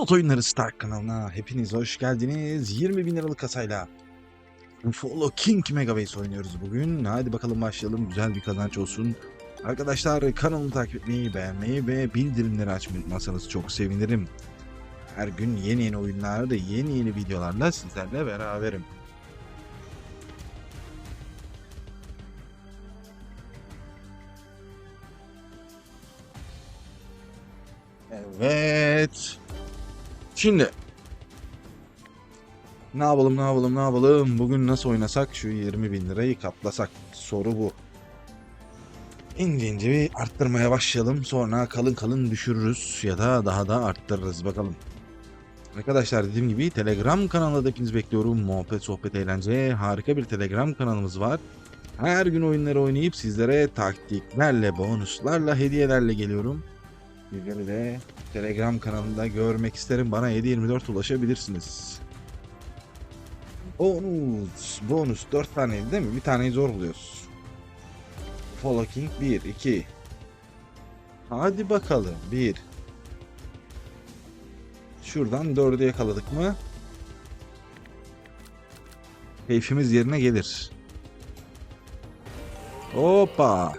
Bot Oyunları Star kanalına hepiniz hoş geldiniz. 20 bin liralık kasayla Follow King Megabase oynuyoruz bugün. Hadi bakalım başlayalım. Güzel bir kazanç olsun. Arkadaşlar kanalımı takip etmeyi, beğenmeyi ve bildirimleri açmayı unutmazsanız çok sevinirim. Her gün yeni yeni oyunlarda, yeni yeni videolarla sizlerle beraberim. Evet. Şimdi ne yapalım ne yapalım ne yapalım bugün nasıl oynasak şu 20 bin lirayı katlasak soru bu. İnce ince bir arttırmaya başlayalım sonra kalın kalın düşürürüz ya da daha da arttırırız bakalım. Arkadaşlar dediğim gibi Telegram kanalında da hepinizi bekliyorum. Muhabbet, sohbet, eğlence harika bir Telegram kanalımız var. Her gün oyunları oynayıp sizlere taktiklerle, bonuslarla, hediyelerle geliyorum. Bizleri de Telegram kanalında görmek isterim. Bana 724 ulaşabilirsiniz. Bonus. Bonus. 4 taneydi değil mi? Bir taneyi zor buluyoruz. Follow King 1, 2. Hadi bakalım. 1. Şuradan 4'ü yakaladık mı? Keyfimiz yerine gelir. Hoppa.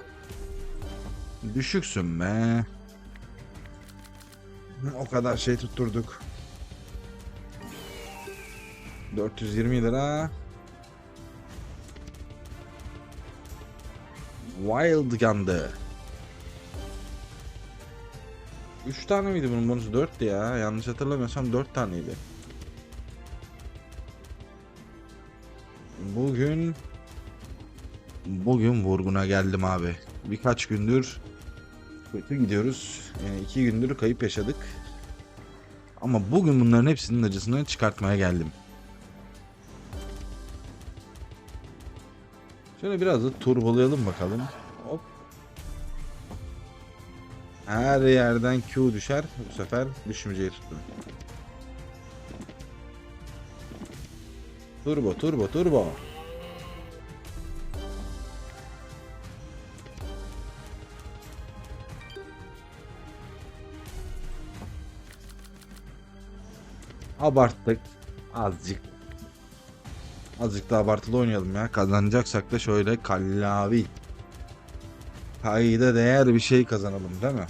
Düşüksün be. O kadar şey tutturduk. 420 lira. Wild Gun'dı. 3 tane miydi bunun bonusu? 4'tü ya. Yanlış hatırlamıyorsam 4 taneydi. Bugün Bugün vurguna geldim abi. Birkaç gündür kötü gidiyoruz. Yani iki gündür kayıp yaşadık. Ama bugün bunların hepsinin acısını çıkartmaya geldim. Şöyle biraz da turbolayalım bakalım. Hop. Her yerden Q düşer. Bu sefer düşmeyeceği tuttu. Turbo, turbo, turbo. Abarttık. Azıcık. Azıcık da abartılı oynayalım ya. Kazanacaksak da şöyle kallavi. Kayda değer bir şey kazanalım değil mi?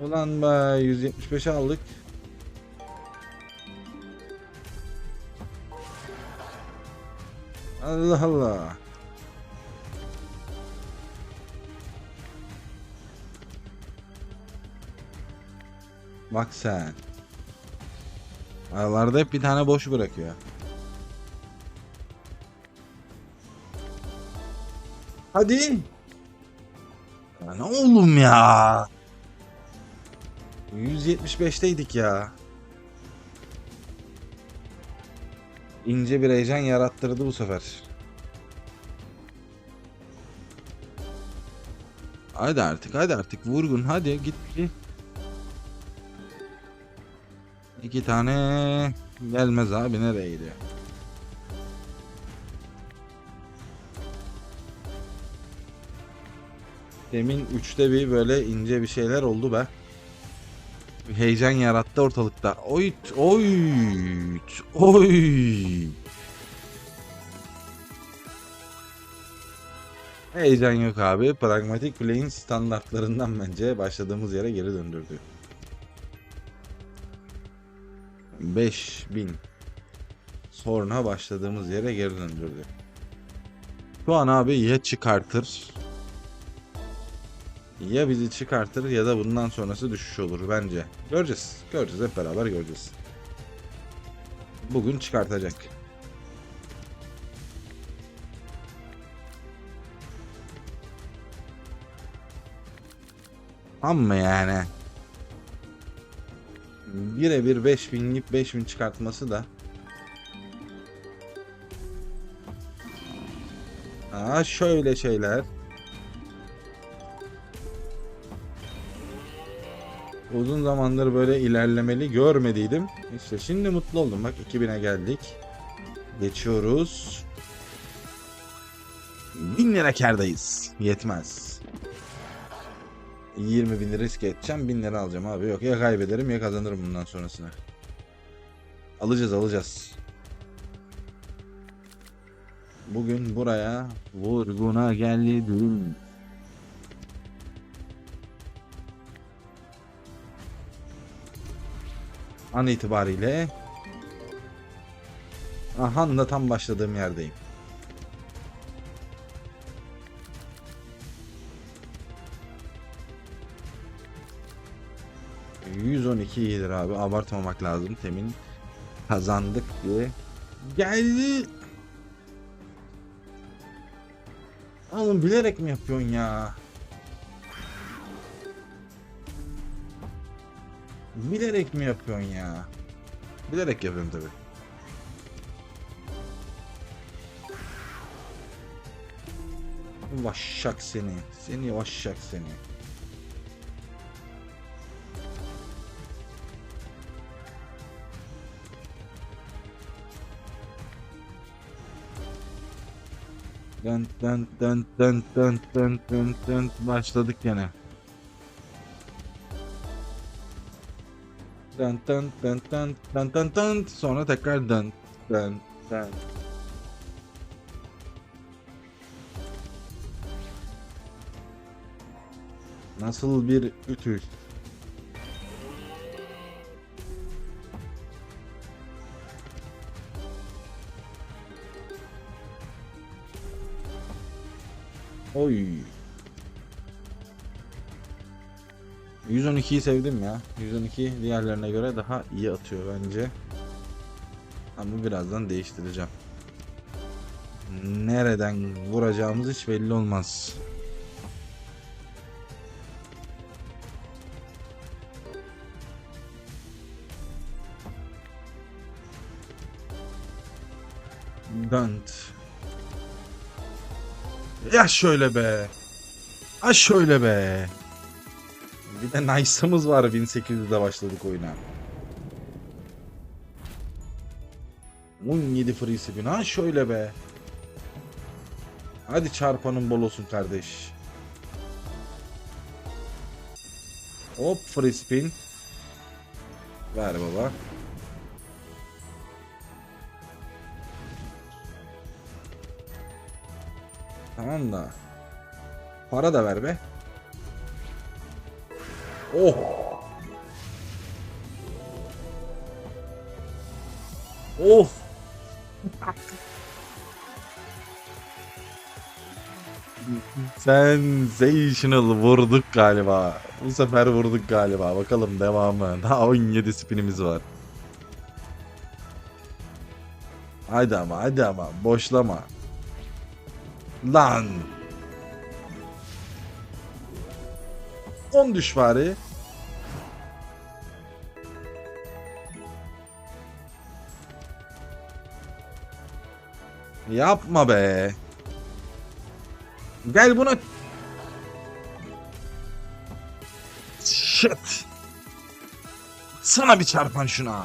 Ulan be 175'e aldık. Allah Allah. Bak sen. Aralarda hep bir tane boş bırakıyor. Hadi. Ya ne oğlum ya? 175'teydik ya. İnce bir heyecan yarattırdı bu sefer. Hadi artık hadi artık vurgun hadi git git. İki tane gelmez abi nereye gidiyor? Demin üçte bir böyle ince bir şeyler oldu be. Bir heyecan yarattı ortalıkta. Oyt, oyt, oy. Heyecan yok abi. Pragmatik play'in standartlarından bence başladığımız yere geri döndürdü. 5000 sonra başladığımız yere geri döndürdü. Şu an abi ya çıkartır ya bizi çıkartır ya da bundan sonrası düşüş olur bence. Göreceğiz. Göreceğiz hep beraber göreceğiz. Bugün çıkartacak. Ama yani birebir 5000'lik 5000 çıkartması da Aa şöyle şeyler Uzun zamandır böyle ilerlemeli görmediydim. İşte şimdi mutlu oldum. Bak 2000'e geldik. Geçiyoruz. 1000 lira kardayız. Yetmez. 20 bin risk edeceğim 1000 lira alacağım abi. Yok ya kaybederim ya kazanırım bundan sonrasını. Alacağız alacağız. Bugün buraya vurguna geldim. An itibariyle Aha da tam başladığım yerdeyim. ...112 iyidir abi. Abartmamak lazım. Temin kazandık diye. Geldi. Oğlum bilerek mi yapıyorsun ya? Bilerek mi yapıyorsun ya? Bilerek yapıyorum tabi. Vaşşak seni. Seni vaşşak seni. Dın dın dın dın dın dın dın dın başladık gene. Dın dın dın dın dın dın dın sonra tekrar dın dın dın. Nasıl bir ütü? Oy. 112'yi sevdim ya. 112 diğerlerine göre daha iyi atıyor bence. Ama birazdan değiştireceğim. Nereden vuracağımız hiç belli olmaz. Dönt. Ya şöyle be. Ha şöyle be. Bir de Nice'ımız var 1800'de başladık oyuna. 17 free spin ha şöyle be. Hadi çarpanın bol olsun kardeş. Hop free spin. Ver baba. Tamam da. Para da ver be. Oh. Oh. Sensational vurduk galiba. Bu sefer vurduk galiba. Bakalım devamı. Daha 17 spinimiz var. Hadi ama hadi ama boşlama. Lan. 10 düş bari. Yapma be. Gel buna. Shit. Sana bir çarpan şuna.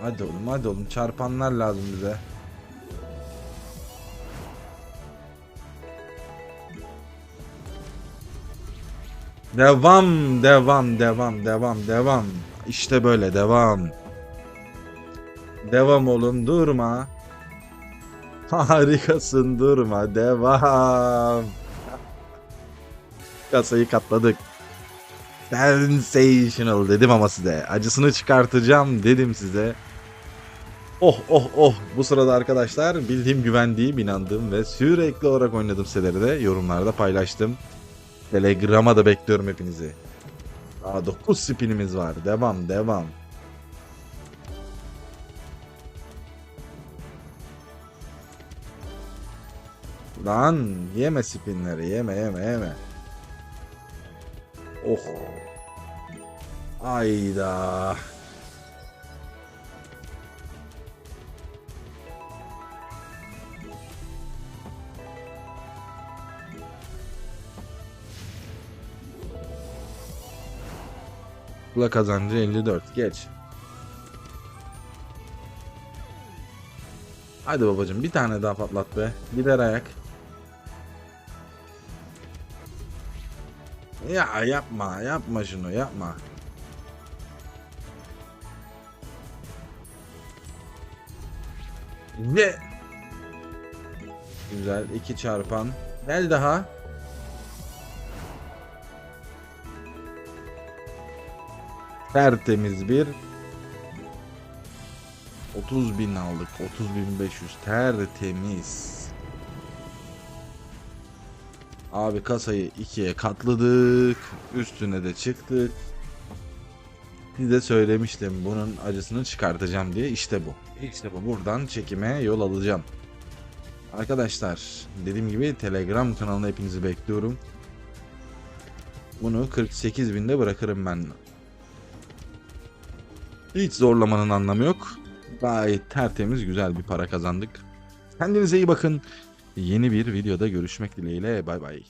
Hadi oğlum hadi oğlum çarpanlar lazım bize. Devam, devam, devam, devam, devam. İşte böyle devam. Devam oğlum durma. Harikasın durma devam. Kasayı katladık. Sensational dedim ama size. Acısını çıkartacağım dedim size. Oh oh oh. Bu sırada arkadaşlar bildiğim, güvendiğim, inandığım ve sürekli olarak oynadığım siteleri de yorumlarda paylaştım. Telegram'a da bekliyorum hepinizi. Daha 9 spinimiz var. Devam devam. Lan yeme spinleri yeme yeme yeme. Oh. Ayda. Kula kazancı 54. Geç. Hadi babacım bir tane daha patlat be. Gider ayak. Ya yapma yapma şunu yapma. Ve Güzel iki çarpan. Gel daha. Tertemiz bir 30 bin aldık. 30 bin 500 tertemiz. Abi kasayı ikiye katladık. Üstüne de çıktık. Size söylemiştim bunun acısını çıkartacağım diye. İşte bu. İşte bu. Buradan çekime yol alacağım. Arkadaşlar dediğim gibi Telegram kanalına hepinizi bekliyorum. Bunu 48 binde bırakırım ben. Hiç zorlamanın anlamı yok. Gayet tertemiz güzel bir para kazandık. Kendinize iyi bakın. Yeni bir videoda görüşmek dileğiyle. Bay bay.